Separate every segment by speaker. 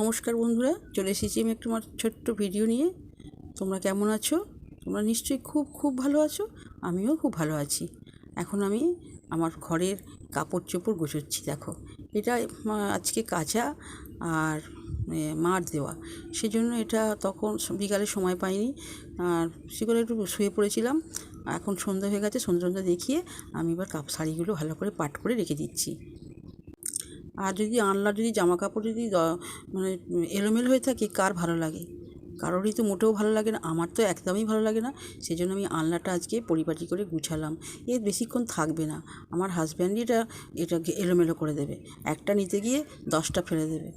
Speaker 1: নমস্কার বন্ধুরা, চলে এসেছি আমি একটু আমার ছোট্ট ভিডিও নিয়ে। তোমরা কেমন আছো? তোমরা নিশ্চয়ই খুব খুব ভালো আছো? আমিও খুব ভালো আছি। এখন আমি আমার ঘরের কাপড় চোপড় গোছাচ্ছি, দেখো। এটা আজকে কাঁচা আর মার দেওয়া। সেজন্য এটা তখন বিকালে সময় পাইনি। আর সেগুলো একটু শুয়ে পড়েছিলাম। এখন সন্ধ্যা হয়ে গেছে সন্ধ্যা সন্ধ্যা দেখিয়ে আমি এবার কাপ, শাড়িগুলো ভালো করে পাট করে রেখে দিচ্ছি। আর যদি আনলার যদি জামা কাপড় যদি মানে এলোমেলো হয়ে থাকে, কার ভালো লাগে? কারোরই তো মোটেও ভালো লাগে না, আমার তো একদমই ভালো লাগে না সেই জন্য আমি আনলাটা আজকে পরিপাটি করে গুছালাম। এ বেশিক্ষণ থাকবে না, আমার হাজব্যান্ডই এটা এটা এলোমেলো করে দেবে, একটা নিতে গিয়ে দশটা ফেলে দেবে।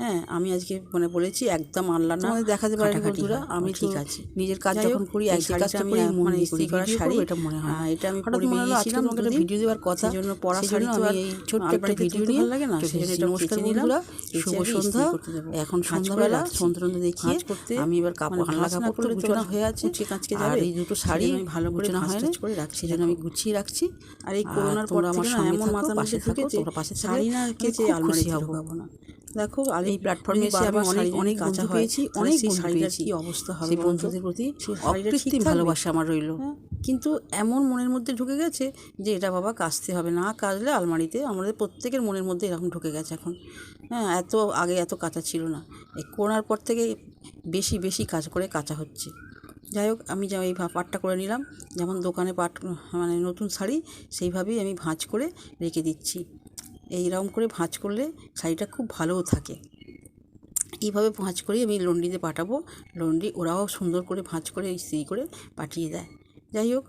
Speaker 1: হ্যাঁ আমি আজকে মানে বলেছি একদম আনলা না।
Speaker 2: দেখাতে পারি বন্ধুরা, আমি
Speaker 1: ঠিক আছে।
Speaker 2: নিজের কাজ যখন করি,
Speaker 1: শাড়িটা
Speaker 2: কাজটা
Speaker 1: আমি
Speaker 2: করি,
Speaker 1: মনে ইস্ত্রি
Speaker 2: করা
Speaker 1: শাড়ি।
Speaker 2: এটা মনে হয়।
Speaker 1: হ্যাঁ, এটা আমি
Speaker 2: হঠাৎ মনে হলো, আজকে তোমাকে একটা ভিডিও দেওয়ার কথা,
Speaker 1: সেজন্য পরা
Speaker 2: সেই
Speaker 1: শাড়ি
Speaker 2: জন্য
Speaker 1: তো
Speaker 2: আমি এই ছোট্ট একটা ভিডিও নিয়ে
Speaker 1: ভালো লাগে না সেজন্য এটা
Speaker 2: নমস্কার বন্ধুরা, শুভ সন্ধ্যা। এখন সন্ধ্যাবেলা,
Speaker 1: রাখছি।
Speaker 2: সন্ধ্যা টন্ধ্যা দেখিয়ে
Speaker 1: করতে
Speaker 2: আমি এবার কাপড়
Speaker 1: মানে
Speaker 2: আনলা কাপড় গুছানো হয়ে আছে।
Speaker 1: কাচকে
Speaker 2: আর
Speaker 1: যাবে।
Speaker 2: এই দুটো শাড়ি
Speaker 1: আমি ভালো করে
Speaker 2: গুছোনো
Speaker 1: ভাঁজ
Speaker 2: হয়নি।
Speaker 1: করে রাখছি।
Speaker 2: সেজন্য আমি গুছিয়ে রাখছি।
Speaker 1: আর এই করোনার পর
Speaker 2: আমার
Speaker 1: না
Speaker 2: সঙ্গে
Speaker 1: এমন মাথার
Speaker 2: পাশে থাকো, তোমরা পাশে
Speaker 1: শাড়ি না কেচে
Speaker 2: খুশি হব।
Speaker 1: না দেখো আর
Speaker 2: এই প্ল্যাটফর্মে এসে আমি অনেক অনেক বন্ধু পেয়েছি অনেক
Speaker 1: শাড়িটার
Speaker 2: পেয়েছি।
Speaker 1: কি অবস্থা হবে
Speaker 2: সেই বন্ধুদের প্রতি অকৃত্রিম ভালোবাসা আমার রইল।
Speaker 1: হ্যাঁ, কিন্তু এমন মনের মধ্যে ঢুকে গেছে যে এটা বাবা কাচতে হবে না কাচলে আলমারিতে আমাদের প্রত্যেকের মনের মধ্যে এরকম ঢুকে গেছে এখন। হ্যাঁ এত আগে এত কাঁচা ছিল না। এই করোনার পর থেকে বেশি বেশি কাজ করে কাঁচা হচ্ছে। যাই হোক আমি যা এই পাটটা করে নিলাম। যেমন দোকানে পাট মানে নতুন শাড়ি সেইভাবেই আমি ভাঁজ করে রেখে দিচ্ছি। এইরকম করে ভাঁজ করলে শাড়িটা খুব ভালোও থাকে। এইভাবে ভাঁজ করেই আমি লন্ডিতে পাঠাবো। লন্ডি ওরাও সুন্দর করে ভাঁজ করে ইস্ত্রি করে পাঠিয়ে দেয়। যাই হোক,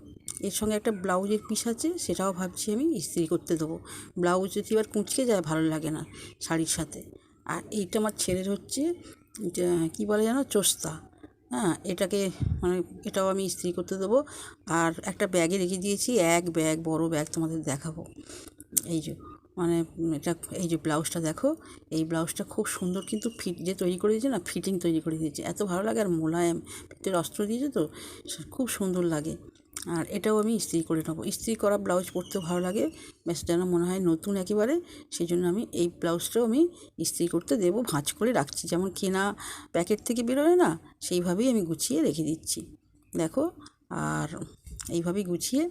Speaker 1: এর সঙ্গে একটা ব্লাউজের পিস আছে, সেটাও ভাবছি আমি ইস্ত্রি করতে দেবো। ব্লাউজ যদি এবার কুঁচকে যায়, ভালো লাগে না শাড়ির সাথে। আর এইটা আমার ছেলের হচ্ছে কী বলে যেন, চোস্তা। হ্যাঁ এটাকে মানে এটাও আমি ইস্ত্রি করতে দেবো। আর একটা ব্যাগে রেখে দিয়েছি, এক ব্যাগ, বড় ব্যাগ তোমাদের দেখাবো। এই যে মানে এটা এই যে ব্লাউজটা দেখো, এই ব্লাউজটা খুব সুন্দর কিন্তু ফিট যে তৈরি করে দিয়েছে না, ফিটিং তৈরি করে দিয়েছে। এত ভালো লাগে আর মোলায়েম ভিতরে অস্ত্র দিয়েছে তো খুব সুন্দর লাগে। আর এটাও আমি ইস্ত্রি করে নেব। ইস্ত্রি করা ব্লাউজ পরতেও ভালো লাগে। বেশ যেন মনে হয় নতুন একেবারে সেই জন্য আমি এই ব্লাউজটাও আমি ইস্ত্রি করতে দেবো, ভাঁজ করে রাখছি। যেমন কেনা প্যাকেট থেকে বেরোয় না, সেইভাবেই আমি গুছিয়ে রেখে দিচ্ছি। দেখো, আর এইভাবেই গুছিয়ে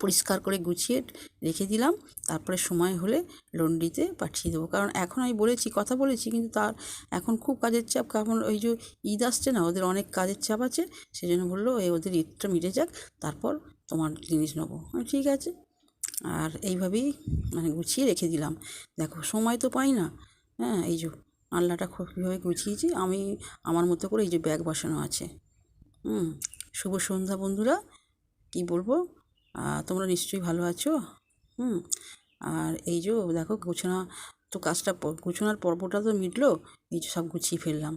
Speaker 1: পরিষ্কার করে গুছিয়ে রেখে দিলাম। তারপরে সময় হলে লন্ড্রিতে পাঠিয়ে দেবো। কারণ এখন আমি বলেছি, কথা বলেছি, কিন্তু তার এখন খুব কাজের চাপ। কারণ ওই যে ঈদ আসছে না, ওদের অনেক কাজের চাপ আছে। সেই জন্য বলল এই ওদের ঈদটা মিটে যাক, তারপর তোমার জিনিস নেব। ঠিক আছে। আর এইভাবেই মানে গুছিয়ে রেখে দিলাম। দেখো, সময় তো পাই না। হ্যাঁ এই যে আলনাটা খুব কীভাবে গুছিয়েছি। আমি আমার মতো করে এই যে ব্যাগ বসানো আছে। হুম, শুভ সন্ধ্যা বন্ধুরা। কি বলব? তোমরা নিশ্চয়ই ভালো আছো? হুম। আর এই যে দেখো গুছানো তো কাজটা প- পর্বটা তো মিটলো, এই যে সব গুছিয়ে ফেললাম।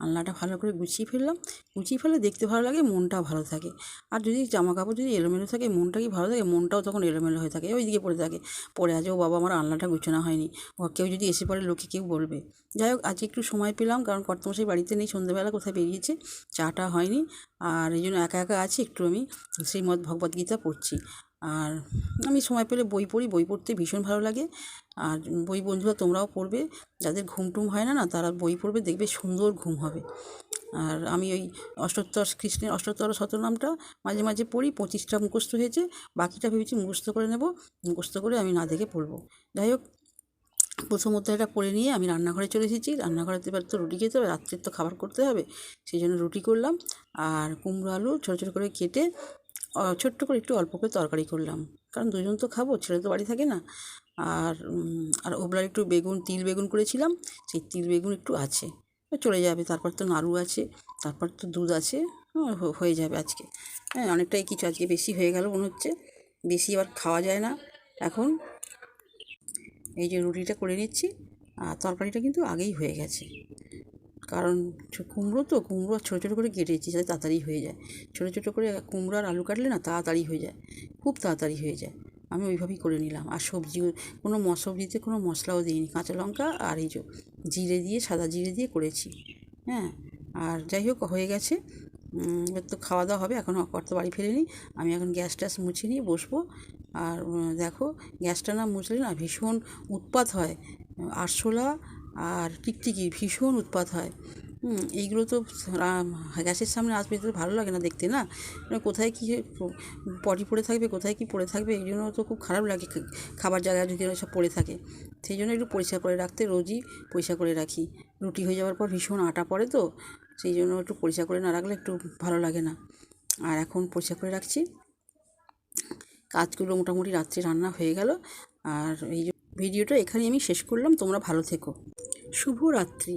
Speaker 1: আলনাটা ভালো করে গুছিয়ে ফেললাম। গুছিয়ে ফেললে দেখতে ভালো লাগে, মনটাও ভালো থাকে। আর যদি জামা কাপড় যদি এলোমেলো থাকে, মনটা কি ভালো থাকে? মনটাও তখন এলোমেলো হয়ে থাকে, ওইদিকে পড়ে থাকে। পড়ে আছে, ও বাবা আমার আলনাটা গুছানো হয়নি। কেউ যদি এসে পড়ে, লোকে কেউ বলবে। যাই হোক, আজকে একটু সময় পেলাম, কারণ কর্তমশাই বাড়িতে নেই সন্ধ্যেবেলা কোথায় বেরিয়েছে, চাটা হয়নি। আর এই জন্য একা একা আছি, একটু আমি শ্রীমদ্ ভগবদ্গীতা পড়ছি। আর আমি সময় পেলে বই পড়ি, বই পড়তে ভীষণ ভালো লাগে। আর বই বন্ধুরা তোমরাও পড়বে, যাদের ঘুম টুম হয় না না, তারা বই পড়বে, দেখবে সুন্দর ঘুম হবে। আর আমি ওই অষ্টোত্তর কৃষ্ণের অষ্টোত্তর শতনামটা মাঝে মাঝে পড়ি, পঁচিশটা মুখস্থ হয়েছে, বাকিটা ভেবেছি মুখস্থ করে নেব, মুখস্থ করে আমি না দেখে পড়ব। যাই হোক, প্রথম অধ্যায়টা পড়ে নিয়ে আমি রান্নাঘরে চলে এসেছি। রান্নাঘরে এবার তো রুটি খেতে হবে, রাত্রের তো খাবার করতে হবে, সেই জন্য রুটি করলাম। আর কুমড়ো আলু ছোটো ছোটো করে কেটে ছোট্ট করে একটু অল্প করে তরকারি করলাম। কারণ দুজন তো খাব, ছেলে তো বাড়ি থাকে না। আর আর ওগুলার একটু বেগুন, তিল বেগুন করেছিলাম, সেই তিল বেগুন একটু আছে। চলে যাবে, তারপর তো নাড়ু আছে, তারপর তো দুধ আছে হয়ে যাবে আজকে। হ্যাঁ অনেকটাই কিছু আজকে বেশি হয়ে গেল মনে হচ্ছে। বেশি আবার খাওয়া যায় না। এখন এই যে রুটিটা করে নিচ্ছি, আর তরকারিটা কিন্তু আগেই হয়ে গেছে। কারণ কুমড়ো তো, কুমড়ো ছোটো ছোটো করে কেটেছি যাতে তাড়াতাড়ি হয়ে যায়। ছোটো ছোটো করে কুমড়ো আর আলু কাটলে না তাড়াতাড়ি হয়ে যায়, খুব তাড়াতাড়ি হয়ে যায়। আমি ওইভাবেই করে নিলাম। আর সবজি কোনো সবজিতে কোনো মশলাও দিইনি, কাঁচা লঙ্কা আর এই জিরে দিয়ে, সাদা জিরে দিয়ে করেছি। হ্যাঁ আর যাই হোক, হয়ে গেছে। এবার তো খাওয়া দাওয়া হবে এখন কর্তা বাড়ি ফেরেনি। আমি এখন গ্যাস ট্যাস মুছে নিয়ে বসবো। আর দেখো, গ্যাসটা না মুছলে না ভীষণ উৎপাত হয়। আরশোলা আর টিকটিকি ভীষণ উৎপাত হয়। এইগুলো তো গ্যাসের সামনে আসবে তো ভালো লাগে না দেখতে, না? কোথায় কী পটি পড়ে থাকবে, কোথায় কী পড়ে থাকবে, এই জন্য তো খুব খারাপ লাগে খাবার জায়গায় যদি সব পড়ে থাকে। সেই জন্য একটু পরিষ্কার করে রাখতে, রোজই পরিষ্কার করে রাখি। রুটি হয়ে যাওয়ার পর ভীষণ আটা পড়ে তো, সেই জন্য একটু পরিষ্কার করে না রাখলে একটু ভালো লাগে না। আর এখন পরিষ্কার করে রাখছি। কাজগুলো মোটামুটি রাত্রে রান্না হয়ে গেল, আর এই ভিডিওটা এখানে আমি শেষ করলাম। তোমরা ভালো থেকো। শুভরাত্রি।